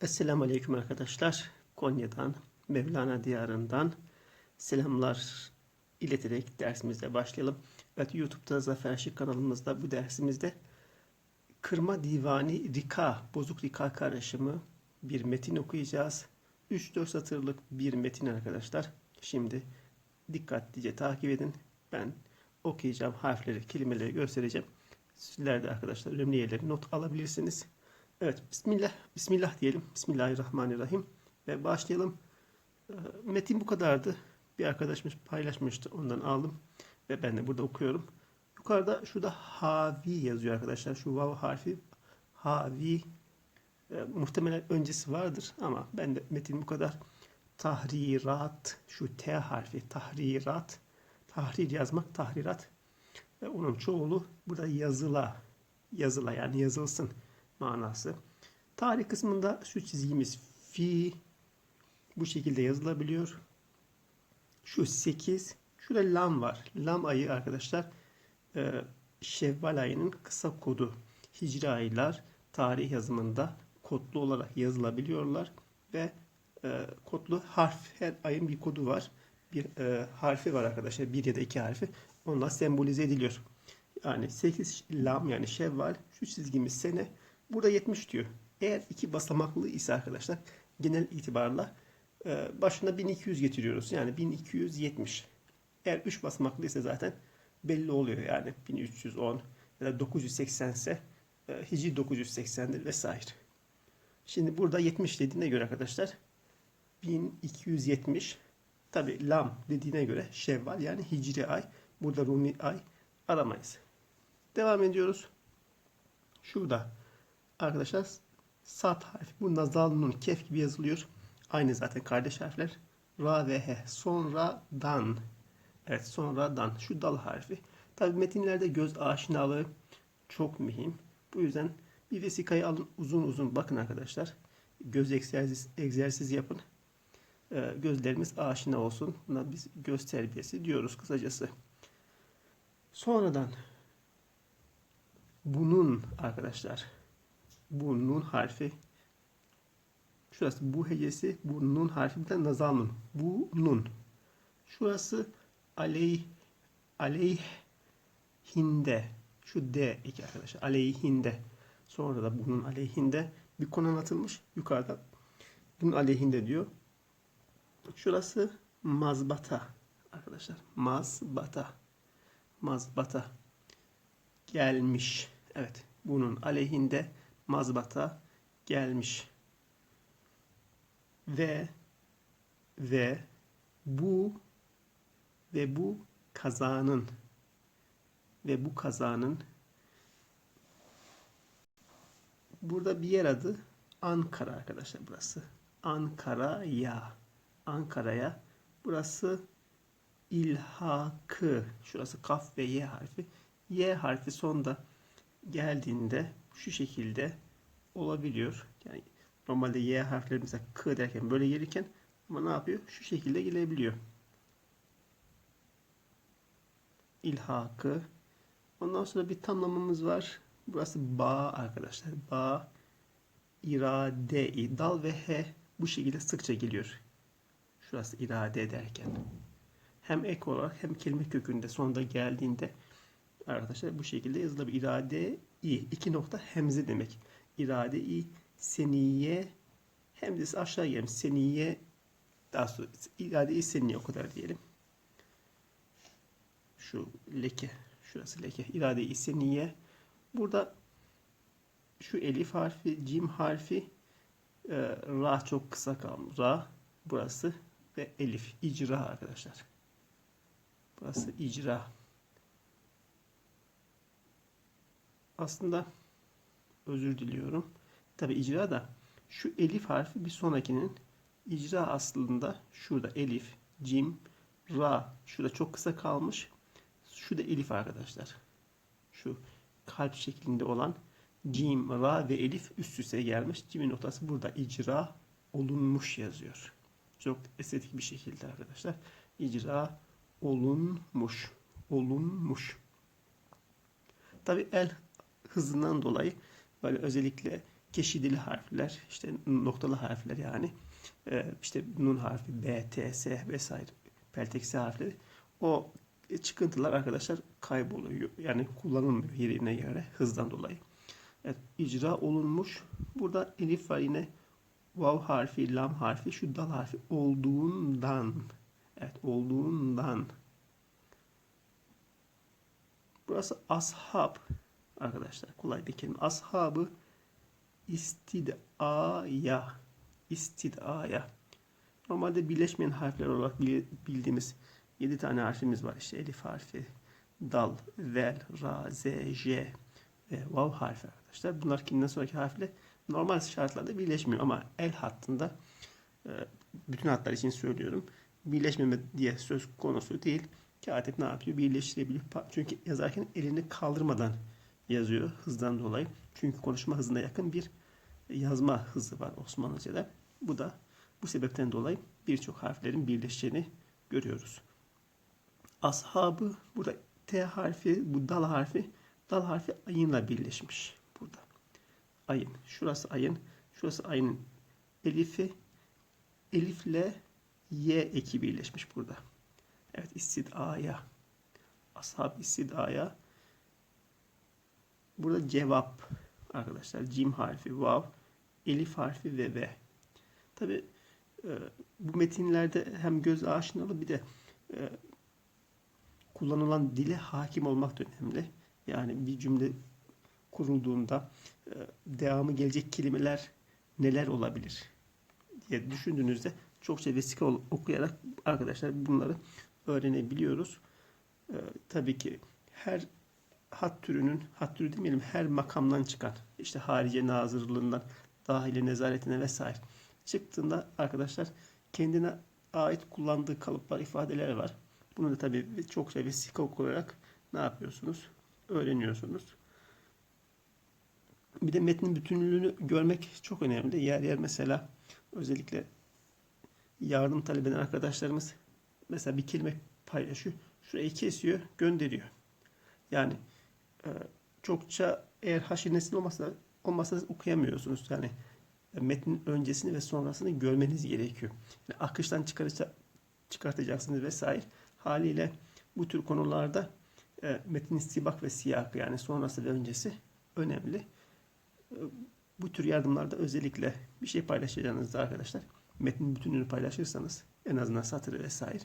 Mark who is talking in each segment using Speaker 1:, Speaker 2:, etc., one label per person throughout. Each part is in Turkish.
Speaker 1: Esselamu Aleyküm arkadaşlar. Konya'dan, Mevlana Diyarı'ndan selamlar ileterek dersimize başlayalım. Evet YouTube'da Zafer Şık kanalımızda bu dersimizde Kırma Divani Rika, Bozuk Rika karışımı bir metin okuyacağız. 3-4 satırlık bir metin arkadaşlar. Şimdi dikkatlice takip edin. Ben okuyacağım harfleri, kelimeleri göstereceğim. Sizler de arkadaşlar önemli yerleri not alabilirsiniz. Evet, Bismillah, Bismillah diyelim. Bismillahirrahmanirrahim. Ve başlayalım. Ee, Metin bu kadardı. Bir arkadaşımız paylaşmıştı. Ondan aldım. Ve ben de burada okuyorum. Yukarıda şurada havi yazıyor arkadaşlar. Şu vav harfi havi e, muhtemelen öncesi vardır ama ben de metin bu kadar. Tahrirat, şu T harfi tahrirat, tahrir yazmak, tahrirat ve onun çoğulu burada yazıla, yazıla yani yazılsın manası. Tarih kısmında şu çizgimiz fi bu şekilde yazılabiliyor. Şu 8, şurada lam var. Lam ayı arkadaşlar e, Şevval ayının kısa kodu. Hicri aylar tarih yazımında kodlu olarak yazılabiliyorlar ve e, kodlu harf her ayın bir kodu var. Bir e, harfi var arkadaşlar. Bir ya da iki harfi. Onunla sembolize ediliyor. Yani 8 lam yani şevval şu çizgimiz sene burada 70 diyor. Eğer iki basamaklı ise arkadaşlar genel itibarla e, başına 1200 getiriyoruz. Yani 1270. Eğer 3 basamaklı ise zaten belli oluyor yani 1310 ya da 980 ise e, Hicri 980'dir vesaire. Şimdi burada 70 dediğine göre arkadaşlar 1270 tabi lam dediğine göre şevval yani hicri ay burada Rumi ay aramayız. Devam ediyoruz. Şurada arkadaşlar sat harfi. Bu nazal nun kef gibi yazılıyor. Aynı zaten kardeş harfler. Ra ve he. Sonradan. Evet sonradan. Şu dal harfi. Tabi metinlerde göz aşinalığı çok mühim. Bu yüzden bir vesikayı alın uzun uzun bakın arkadaşlar. Göz egzersiz, egzersiz yapın. Ee, gözlerimiz aşina olsun. Buna biz göz terbiyesi diyoruz kısacası. Sonradan bunun arkadaşlar bu nun harfi şurası bu hecesi bu nun harfi bir de nazal. Bu nun. Şurası aleyh aleyhinde şu D iki arkadaşlar aleyhinde sonra da bunun aleyhinde bir konu anlatılmış yukarıda bunun aleyhinde diyor. Şurası mazbata arkadaşlar. Mazbata. Mazbata. Gelmiş. Evet. Bunun aleyhinde mazbata gelmiş. Ve ve bu ve bu kazanın ve bu kazanın burada bir yer adı Ankara arkadaşlar burası. Ankara'ya. Ankara'ya. Burası ilhakı. Şurası kaf ve y harfi. Y harfi sonda geldiğinde şu şekilde olabiliyor. Yani normalde y harfleri mesela k derken böyle gelirken ama ne yapıyor? Şu şekilde gelebiliyor. İlhakı. Ondan sonra bir tamlamamız var. Burası ba arkadaşlar. Ba irade dal ve he bu şekilde sıkça geliyor. Şurası irade ederken. Hem ek olarak hem kelime kökünde sonunda geldiğinde arkadaşlar bu şekilde yazılabilir. İrade i. iki nokta hemze demek. İrade i seniye hemzesi aşağı gelmiş. Seniye daha sonra irade i seniye o kadar diyelim. Şu leke. Şurası leke. İrade i seniye. Burada şu elif harfi, cim harfi e, ra çok kısa kalmış. Ra burası ve elif. icra arkadaşlar. Burası icra. Aslında özür diliyorum. Tabi icra da şu elif harfi bir sonrakinin icra aslında şurada elif, cim, ra. Şurada çok kısa kalmış. Şu da elif arkadaşlar. Şu kalp şeklinde olan cim, ra ve elif üst üste gelmiş. Cimin noktası burada icra olunmuş yazıyor. Çok estetik bir şekilde arkadaşlar. icra olunmuş. Olunmuş. Tabi el hızından dolayı böyle özellikle keşidili harfler, işte noktalı harfler yani. Ee, işte nun harfi, B, T, S vesaire pelteksi harfleri. O çıkıntılar arkadaşlar kayboluyor. Yani kullanılmıyor yerine göre hızdan dolayı. Evet, icra olunmuş. Burada elif var yine vav harfi, lam harfi, şu dal harfi olduğundan. Evet, olduğundan. Burası ashab arkadaşlar. Kolay bir kelime. Ashabı istidaya istidaya normalde birleşmeyen harfler olarak bildiğimiz 7 tane harfimiz var. İşte elif harfi, dal, vel, ra, z, j ve vav harfi arkadaşlar. Bunlar kimden sonraki harfle normal şartlarda birleşmiyor ama el hattında e, bütün hatlar için söylüyorum. Birleşmeme diye söz konusu değil. Katip ne yapıyor? Birleştirebiliyor. Çünkü yazarken elini kaldırmadan yazıyor hızdan dolayı. Çünkü konuşma hızına yakın bir yazma hızı var Osmanlıca'da. Bu da bu sebepten dolayı birçok harflerin birleşeceğini görüyoruz. Ashabı burada T harfi, bu dal harfi, dal harfi ayınla birleşmiş burada. Ayın. Şurası ayın, şurası ayın elifi, elifle y eki birleşmiş burada. Evet istidaya. Ashab istidaya. Burada cevap arkadaşlar. Cim harfi, vav, elif harfi ve ve. Tabi e, bu metinlerde hem göz aşinalı bir de e, kullanılan dile hakim olmak da önemli. Yani bir cümle kurulduğunda e, devamı gelecek kelimeler neler olabilir diye düşündüğünüzde çokça vesika okuyarak arkadaşlar bunları öğrenebiliyoruz. E, tabii ki her hat türünün, hat türü demeyelim her makamdan çıkan işte harice nazırlığından dahili nezaretine vesaire çıktığında arkadaşlar kendine ait kullandığı kalıplar, ifadeler var. Bunu da tabii çokça vesika okuyarak ne yapıyorsunuz? Öğreniyorsunuz. Bir de metnin bütünlüğünü görmek çok önemli. Yer yer mesela özellikle yardım talep eden arkadaşlarımız mesela bir kelime paylaşıyor. Şurayı kesiyor, gönderiyor. Yani çokça eğer haşir nesil olmasa olmasa okuyamıyorsunuz. Yani e, metnin öncesini ve sonrasını görmeniz gerekiyor. Yani akıştan çıkartacaksınız vesaire. Haliyle bu tür konularda e, metin istibak ve siyakı yani sonrası ve öncesi önemli. E, bu tür yardımlarda özellikle bir şey paylaşacağınızda arkadaşlar metnin bütününü paylaşırsanız en azından satırı vesaire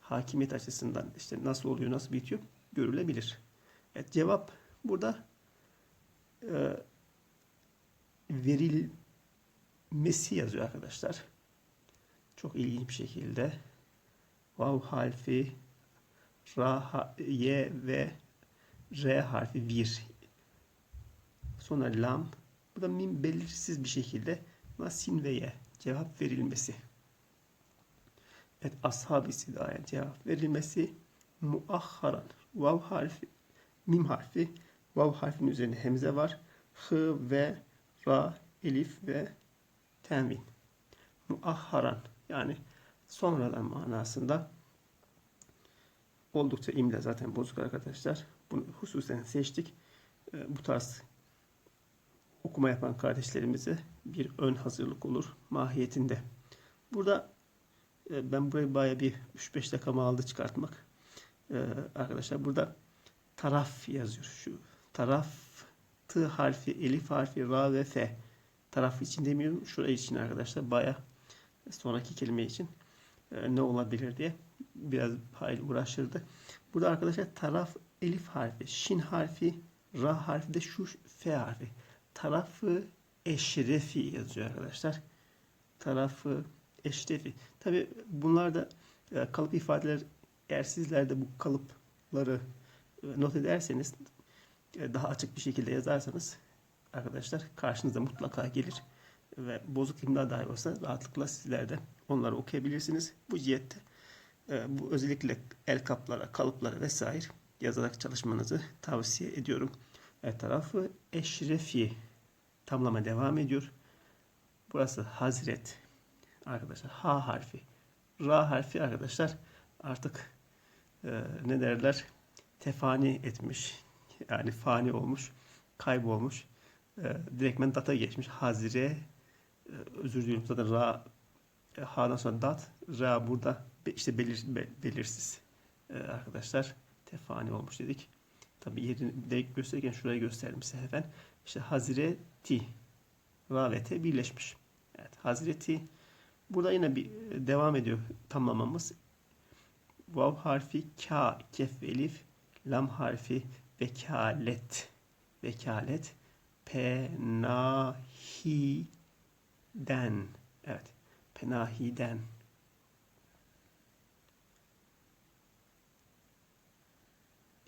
Speaker 1: hakimiyet açısından işte nasıl oluyor nasıl bitiyor görülebilir. Evet, cevap burada e, verilmesi yazıyor arkadaşlar. Çok ilginç bir şekilde. Vav harfi, ra, y ve r harfi bir. Sonra lam. Bu da mim belirsiz bir şekilde sin ve ye cevap verilmesi. Evet ashab istidaya cevap verilmesi muahharan vav harfi mim harfi vav harfinin üzerinde hemze var. H ve ra elif ve tenvin. Muahharan yani sonradan manasında oldukça imla zaten bozuk arkadaşlar. Bunu hususen seçtik. Ee, bu tarz okuma yapan kardeşlerimize bir ön hazırlık olur mahiyetinde. Burada e, ben burayı baya bir 3-5 dakikamı aldı çıkartmak. Ee, arkadaşlar burada taraf yazıyor. Şu taraf t harfi, elif harfi, ra ve f. Taraf için demiyorum. Şurayı için arkadaşlar baya sonraki kelime için e, ne olabilir diye biraz hayli uğraştırdı. Burada arkadaşlar taraf elif harfi, şin harfi, ra harfi de şu f harfi. Tarafı eşrefi yazıyor arkadaşlar. Tarafı eşrefi. Tabi bunlar da e, kalıp ifadeler eğer sizler de bu kalıpları not ederseniz daha açık bir şekilde yazarsanız arkadaşlar karşınıza mutlaka gelir ve bozuk imla dahi olsa rahatlıkla sizler de onları okuyabilirsiniz. Bu cihette e, bu özellikle el kaplara, kalıplara vesaire yazarak çalışmanızı tavsiye ediyorum. El tarafı eşrefi tamlama devam ediyor. Burası Hazret arkadaşlar. Ha harfi. Ra harfi arkadaşlar artık e, ne derler tefani etmiş. Yani fani olmuş, kaybolmuş. e, direktmen data geçmiş. Hazire e, özür diliyorum zaten ra e, ha'dan sonra dat ra burada işte belir, be- belirsiz e, arkadaşlar tefani olmuş dedik. Tabi yerini de gösterirken şurayı gösterdim size hemen. İşte Hazireti Ra ve T birleşmiş. Evet Hazireti burada yine bir e, devam ediyor tamamımız. Vav harfi ka, kef elif, lam harfi vekalet. Vekalet penahiden. Evet. Penahiden.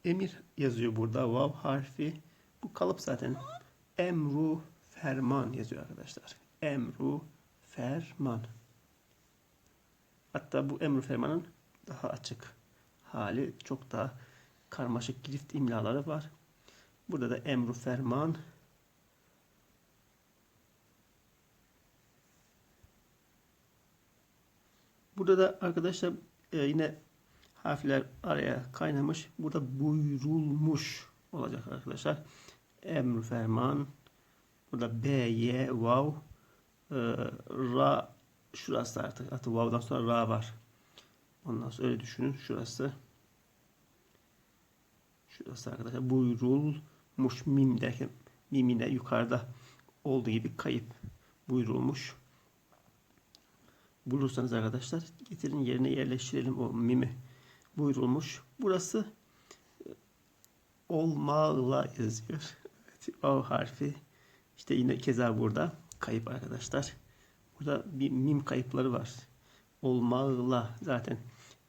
Speaker 1: Emir yazıyor burada. Vav harfi. Bu kalıp zaten. Emru ferman yazıyor arkadaşlar. Emru ferman. Hatta bu emru fermanın daha açık hali çok daha karmaşık girift imlaları var. Burada da emru ferman Burada da arkadaşlar e, yine harfler araya kaynamış. Burada buyurulmuş olacak arkadaşlar. Emr ferman. Burada B, Y, Vav. E, ra şurası artık. Artık Vav'dan sonra Ra var. Ondan sonra öyle düşünün. Şurası. Şurası arkadaşlar. Buyurulmuş. Mim derken mimine yukarıda olduğu gibi kayıp buyurulmuş. Bulursanız arkadaşlar getirin yerine yerleştirelim o mimi buyurulmuş. Burası e, olmağla yazıyor. Evet, o harfi. İşte yine keza burada kayıp arkadaşlar. Burada bir mim kayıpları var. Olmağla zaten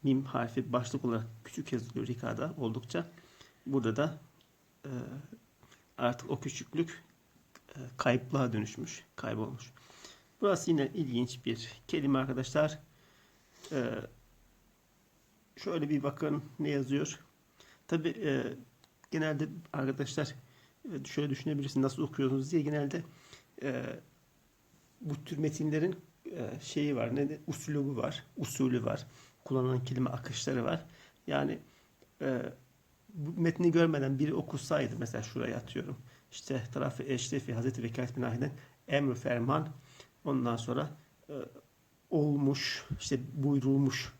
Speaker 1: mim harfi başlık olarak küçük yazılıyor Rika'da oldukça. Burada da e, artık o küçüklük e, kayıplığa dönüşmüş, kaybolmuş. Burası yine ilginç bir kelime arkadaşlar. Ee, şöyle bir bakın ne yazıyor. Tabi e, genelde arkadaşlar e, şöyle düşünebilirsiniz nasıl okuyorsunuz diye genelde e, bu tür metinlerin e, şeyi var. Ne de usulü var. Usulü var. Kullanılan kelime akışları var. Yani e, bu metni görmeden biri okusaydı mesela şuraya atıyorum. İşte tarafı Eşrefi Hazreti Vekalet bin Ahi'den emr ferman Ondan sonra e, olmuş, işte buyurulmuş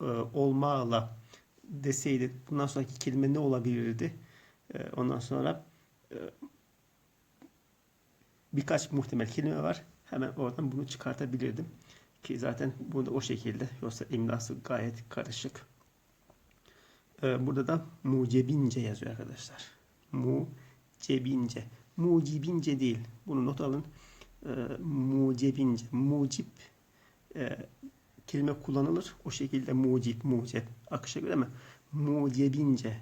Speaker 1: e, olmağla deseydi bundan sonraki kelime ne olabilirdi? E, ondan sonra e, birkaç muhtemel kelime var. Hemen oradan bunu çıkartabilirdim. Ki zaten bunu da o şekilde. Yoksa imlası gayet karışık. E, burada da mucebince yazıyor arkadaşlar. Mucebince. Mucibince değil. Bunu not alın e, mucebince, mucip e, kelime kullanılır. O şekilde mucip, mucep akışa göre ama mucebince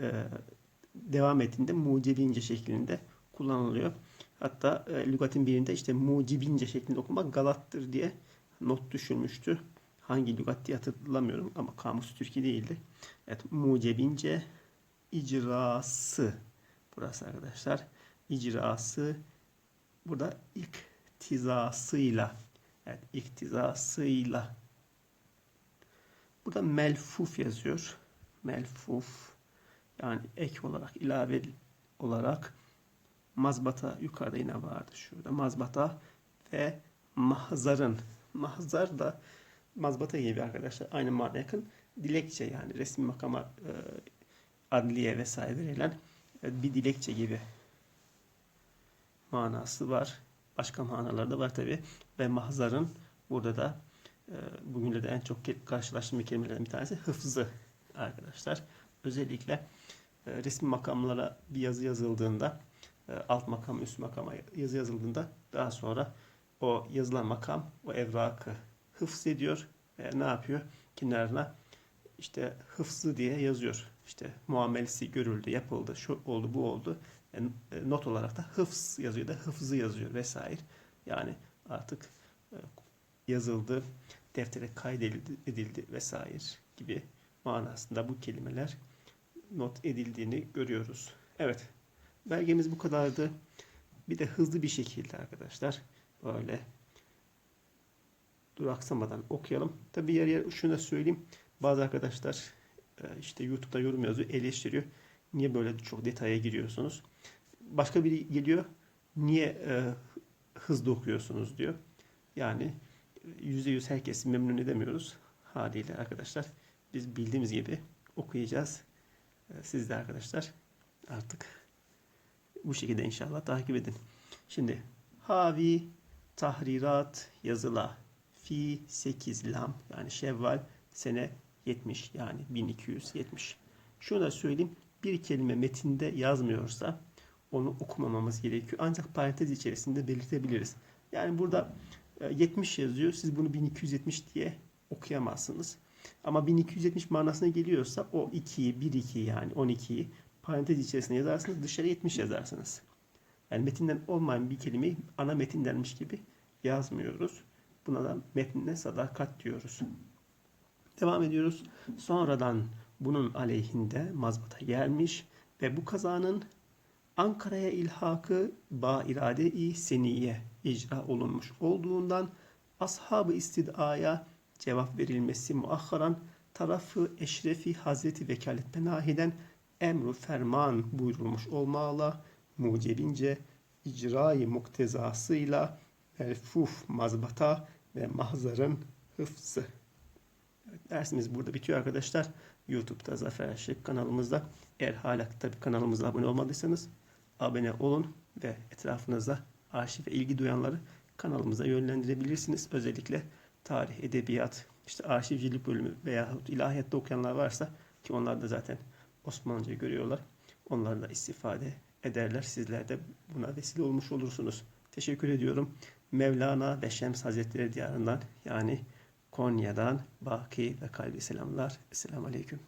Speaker 1: e, devam ettiğinde mucebince şeklinde kullanılıyor. Hatta e, lügatin birinde işte mucibince şeklinde okumak galattır diye not düşürmüştü. Hangi lügat diye hatırlamıyorum ama kamus Türkiye değildi. Evet mucebince icrası burası arkadaşlar. icrası Burada iktizasıyla evet iktizasıyla Burada melfuf yazıyor. Melfuf yani ek olarak ilave olarak mazbata yukarıda yine vardı şurada mazbata ve mahzarın mahzar da mazbata gibi arkadaşlar aynı mana yakın dilekçe yani resmi makama e, adliye vesaire verilen e, bir dilekçe gibi manası var. Başka manaları da var tabi. Ve mahzarın burada da e, bugünlerde en çok karşılaştığım kelimelerden bir tanesi hıfzı arkadaşlar. Özellikle resmi makamlara bir yazı yazıldığında alt makam üst makama yazı yazıldığında daha sonra o yazılan makam o evrakı hıfz ediyor ve ne yapıyor? Kenarına işte hıfzı diye yazıyor. İşte muamelesi görüldü, yapıldı, şu oldu, bu oldu. E, not olarak da hıfz yazıyor da hıfzı yazıyor vesaire. Yani artık e, yazıldı, deftere kaydedildi edildi vesaire gibi manasında bu kelimeler not edildiğini görüyoruz. Evet. Belgemiz bu kadardı. Bir de hızlı bir şekilde arkadaşlar böyle duraksamadan okuyalım. Tabi yer yer şunu da söyleyeyim. Bazı arkadaşlar e, işte YouTube'da yorum yazıyor, eleştiriyor. Niye böyle çok detaya giriyorsunuz? başka biri geliyor. Niye e, hızlı okuyorsunuz diyor. Yani yüzde yüz herkesi memnun edemiyoruz. Haliyle arkadaşlar biz bildiğimiz gibi okuyacağız. E, Siz de arkadaşlar artık bu şekilde inşallah takip edin. Şimdi havi tahrirat yazıla fi 8 lam yani şevval sene 70 yani 1270. Şunu da söyleyeyim bir kelime metinde yazmıyorsa onu okumamamız gerekiyor. Ancak parantez içerisinde belirtebiliriz. Yani burada e, 70 yazıyor. Siz bunu 1270 diye okuyamazsınız. Ama 1270 manasına geliyorsa o 2'yi 1 2 yani 12'yi parantez içerisinde yazarsınız. Dışarı 70 yazarsınız. Yani metinden olmayan bir kelimeyi ana metindenmiş gibi yazmıyoruz. Buna da metnine sadakat diyoruz. Devam ediyoruz. Sonradan bunun aleyhinde mazbata gelmiş ve bu kazanın Ankara'ya ilhakı ba irade-i seniye icra olunmuş olduğundan ashab-ı istidaya cevap verilmesi muahharan tarafı eşrefi Hazreti Vekalet Penahi'den emru ferman buyurulmuş olmağla mucebince icra-i muktezasıyla melfuf mazbata ve mahzarın hıfzı. Evet, dersimiz burada bitiyor arkadaşlar. YouTube'da Zafer Şık kanalımızda. Eğer hala tabii kanalımıza abone olmadıysanız abone olun ve etrafınızda arşive ilgi duyanları kanalımıza yönlendirebilirsiniz. Özellikle tarih, edebiyat, işte arşivcilik bölümü veya ilahiyatta okuyanlar varsa ki onlar da zaten Osmanlıca görüyorlar. Onlar da istifade ederler. Sizler de buna vesile olmuş olursunuz. Teşekkür ediyorum. Mevlana ve Şems Hazretleri diyarından yani Konya'dan Baki ve kalbi selamlar. Esselamu Aleyküm.